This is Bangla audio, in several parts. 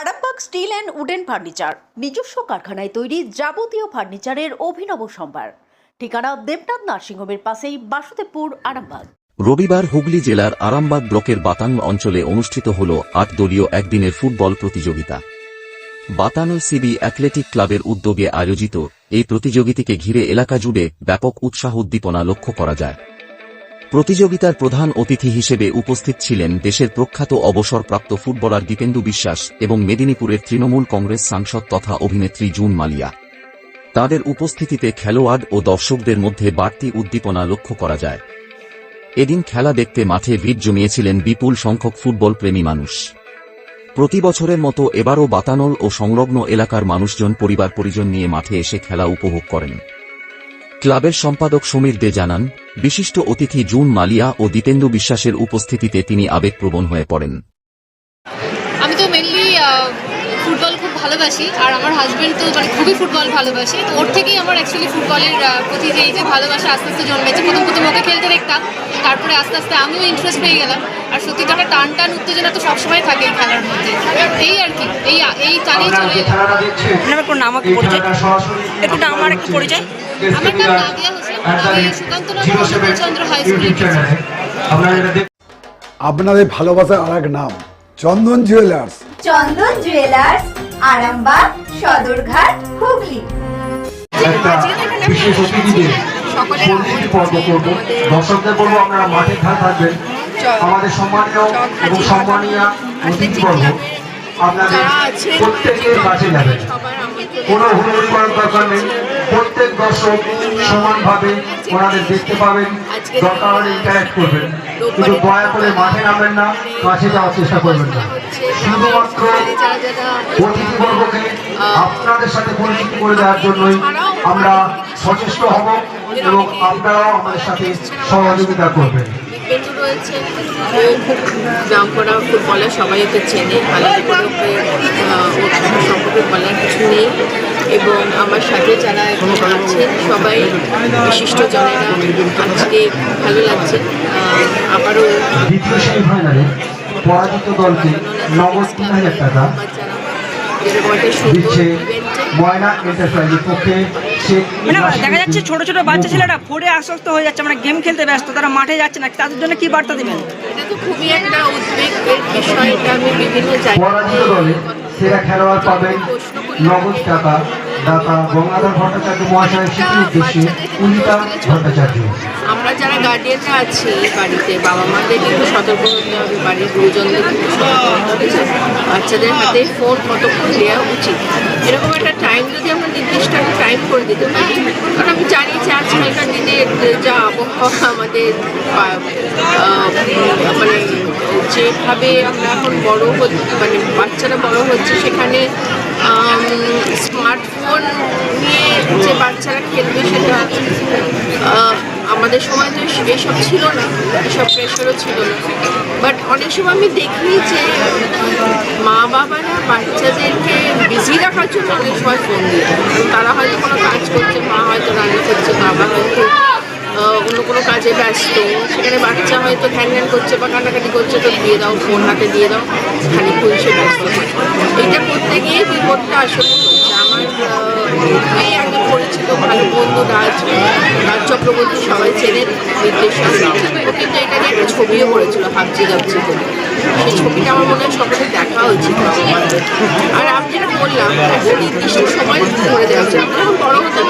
Arambagh steel and wooden furniture, নিজস্ব কারখানায় তৈরি যাবতীয় ফার্নিচারের অভিনব সম্ভার। ঠিকানা দেবনাথ নার্সিংহোমের পাশেই বাসুদেবপুর, আরামবাগ। রবিবার হুগলি জেলার আরামবাগ ব্লকের বাতান অঞ্চলে অনুষ্ঠিত হল আট দলীয় একদিনের ফুটবল প্রতিযোগিতা। বাতানো সিবি অ্যাথলেটিক ক্লাবের উদ্যোগে আয়োজিত এই প্রতিযোগিতাকে ঘিরে এলাকা জুড়ে ব্যাপক উৎসাহ উদ্দীপনা লক্ষ্য করা যায়। প্রতিযোগিতার প্রধান অতিথি হিসেবে উপস্থিত ছিলেন দেশের প্রখ্যাত অবসরপ্রাপ্ত ফুটবলার দীপেন্দু বিশ্বাস এবং মেদিনীপুরের তৃণমূল কংগ্রেস সাংসদ তথা অভিনেত্রী জুন মালিয়া। তাদের উপস্থিতিতে খেলোয়াড় ও দর্শকদের মধ্যে বাড়তি উদ্দীপনা লক্ষ্য করা যায়। এদিন খেলা দেখতে মাঠে ভিড় জমিয়েছিলেন বিপুল সংখ্যক ফুটবল প্রেমী মানুষ। প্রতি বছরের মতো এবারও বাতানল ও সংলগ্ন এলাকার মানুষজন পরিবার পরিজন নিয়ে মাঠে এসে খেলা উপভোগ করেন। ক্লাবের সম্পাদক সমীর দে জানান বিশিষ্ট অতিথি জুন মালিয়া ও দীপেন্দু বিশ্বাসের উপস্থিতিতে তিনি আবেগপ্রবণ হয়ে পড়েন। আমি তো মেনলি ফুটবল খুব ভালোবাসি আর আমার হাজব্যান্ড তো মানে খুবই ফুটবল ভালোবাসে। তো ওর থেকেই আমার অ্যাকচুয়ালি ফুটবলের প্রতি যে এই যে ভালোবাসা আস্তে আস্তে জন্মেছে প্রথম প্রথম ওকে খেলতে দেখতাম তারপরে আস্তে আস্তে আমিও ইন্টারেস্ট পেয়ে গেলাম। আর সত্যি তো একটা টান টান উত্তেজনা তো সবসময় থাকে এই খেলার মধ্যে। এই আর কি এই এই টানেই চলে গেলাম খেলাটা একটু নাম এই পরিচয়? একটু নাম আর একটু পরিচয়? আপনাদের ভালোবাসার আর এক নাম চন্দন জুয়েলার্স চন্দন জুয়েলার্স আরামবাগ সদরঘাট হুগলি। বিশেষ অতিথিদের পরিচিতি পর্ব করব। দর্শকদের বলব আপনারা মাঠের ধার থাকবেন। আমাদের সম্মানীয় এবং সম্মানীয় অতিথি আপনাদের প্রত্যেকের কাছে যাবেন। কোনো করার দরকার নেই। প্রত্যেক দর্শক সমানভাবে ওনাদের দেখতে পাবেন দরকার হলে ইন্টারাক্ট করবেন। কিন্তু দয়া করে মাঠে নামবেন না কাছে যাওয়ার চেষ্টা করবেন না। শুধুমাত্র অতিথিবর্গকে আপনাদের সাথে পরিচিত করে দেওয়ার জন্যই আমরা সচেষ্ট হব এবং আপনারাও আমাদের সাথে সহযোগিতা করবেন। খুব করা ফুটবলার সবাই ওকে চেনে আলাদা করে ওকে সম্পর্কে বলার কিছু নেই। এবং আমার সাথে যারা আছেন সবাই বিশিষ্ট জনেরা আজকে ভালো লাগছে। আবারও পরাজিত দলকে নগদ তিন হাজার টাকা এরকম একটা সুন্দর দিচ্ছে ময়না এন্টারপ্রাইজের পক্ষে। শেখ মানে দেখা যাচ্ছে ছোট ছোট বাচ্চা। ছেলেরা ফোরে আসক্ত হয়ে যাচ্ছে মানে গেম খেলতে ব্যস্ত তারা মাঠে যাচ্ছে না তাদের জন্য কি বার্তা দিবেন? এটা তো খুবই একটা উদ্বেগের বিষয় এটা আমি বিভিন্ন দলে সেরা খেলোয়াড় পাবেন নগদ টাকা। দাতা গঙ্গাধর ভট্টাচার্য মহাশয়ের স্মৃতির উদ্দেশ্যে উনিতা ভট্টাচার্য। আমরা যারা গার্ডিয়ানরা আছি বাড়িতে, বাবা মাদের কিন্তু সতর্ক হতে হবে, বাড়ির গুরুজনদের বাচ্চাদের হাতে ফোন কতক্ষণ দেওয়া উচিত? এরকম একটা টাইম যদি আমরা নির্দিষ্ট একটা টাইম করে দিতে পারি, কারণ আমি জানি যে আজকালকার দিনে যা আবহাওয়া আমাদের যেভাবে আমরা এখন বড় হচ্ছে মানে বাচ্চারা বড় হচ্ছে, সেখানে স্মার্টফোন নিয়ে যে বাচ্চারা খেলবে সেটা আমাদের সময় তো এসব ছিল না এসব প্রেশারও ছিল না। বাট অনেক সময় আমি দেখি যে, মা বাবারা বাচ্চাদেরকে বিজি রাখার জন্য অনেক সময় ফোন দিয়ে। তারা হয়তো কোনো কাজ করছে, মা হয়তো রান্না করছে, বাবা হয়তো অন্য কোনো কাজে ব্যস্ত। সেখানে বাচ্চা হয়তো ঘ্যান ঘ্যান করছে বা কান্নাকাটি করছে, তো দিয়ে দাও, ফোন হাতে দিয়ে দাও খানিক্ষণ সে ব্যস্ত এইটা করতে গিয়ে বিপদটা আসলে আমার এই একজন পরিচিত ভালো বন্ধু রাজ রাজ চক্রবর্তী সবাই চেনেন নির্দেশক ও কিন্তু এটা নিয়ে একটা ছবিও করেছিল হাবজি গাবজি করে সেই ছবিটা আমার মনে হয় সকলে দেখা উচিত আর আমি যেটা বললাম, একটা নির্দিষ্ট সময় করে দেওয়া উচিত বড় হতাম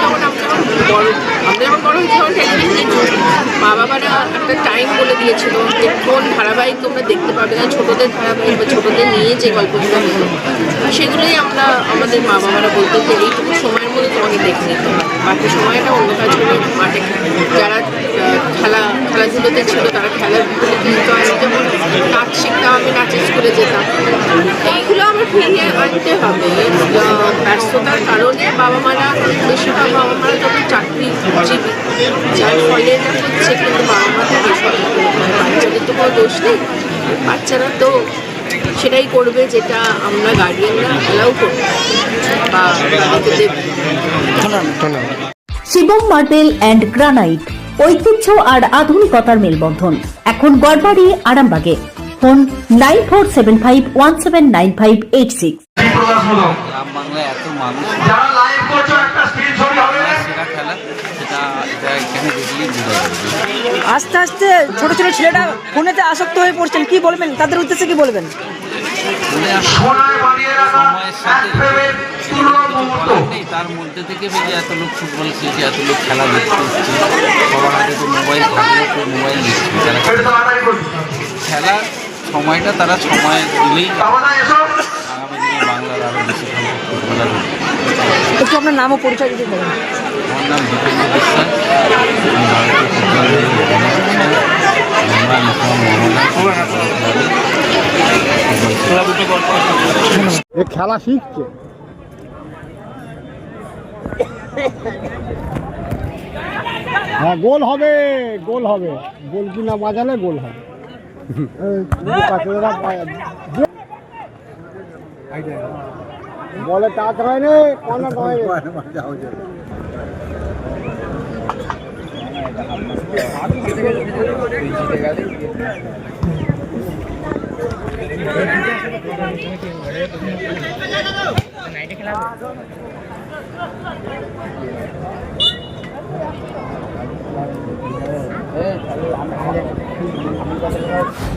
বড় আমরা মা বাবারা একটা টাইম বলে দিয়েছিল যে, কোন ধারাবাহিক তোমরা দেখতে পাবে না, ছোটদের ধারাবাহিক বা ছোটদের নিয়ে যে গল্পগুলো হতো সেগুলোই আমরা, আমাদের মা বাবারা বলতো যে সময়ের মধ্যে তোমাকে দেখে নিতে বাকি সময়টা অন্য কাজগুলো মাঠে যারা খেলা, খেলাধুলোতে ছিল, তারা খেলাধুলো কিন্তু যেমন নাচ শিখতাম আমি নাচের স্কুলে যেতাম। এইগুলো আনতে হবে। ব্যস্ততার কারণে বাবা মারা বেশিরভাগ বাবা মারা যখন চাকরি জীবী যার ফলে হচ্ছে কিন্তু বাবা মা থেকে সতর্ক হতে হয়। বাচ্চাদের তো কোনো দোষ নেই, বাচ্চারা তো সেটাই করবে যেটা আমরা গার্ডিয়ানরা অ্যালাউ করব। বা শিবম মার্বেল অ্যান্ড গ্রানাইট ঐতিহ্য আর আধুনিকতার মেলবন্ধন। এখন গড়বাড়ি, আরামবাগে। Phone nine four seven five one seven nine five eight six গ্রাম বাংলায় এত মানুষ যারা লাইভ করছ একটা স্ক্রিনশট হবে। সেরা খেলা সেটা এটা এখানে দেখলেই বোঝা যাবে। আস্তে আস্তে ছোট ছোট ছেলেটা ফোনেতে আসক্ত হয়ে পড়ছেন কি বলবেন? তাদের উদ্দেশ্যে কি বলবেন? সময়ের সাথে তার মধ্যে থেকে যে এত লোক ফুটবল খেলছে এত লোক খেলা দেখতে এসছে। সবার হাতে তো মোবাইল থাকলেও তো মোবাইল করুন খেলার সময়টা তারা সময় দিলেই একটু আপনার নাম ও পরিচয় দিতে বলুন আমার খেলা শিখছে। হ্যাঁ গোল হবে গোল হবে। গোল কিনা বাজালে গোল হবে। বলে টাচ হয়নি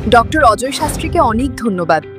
ডক্টর অজয় শাস্ত্রীকে অনেক ধন্যবাদ।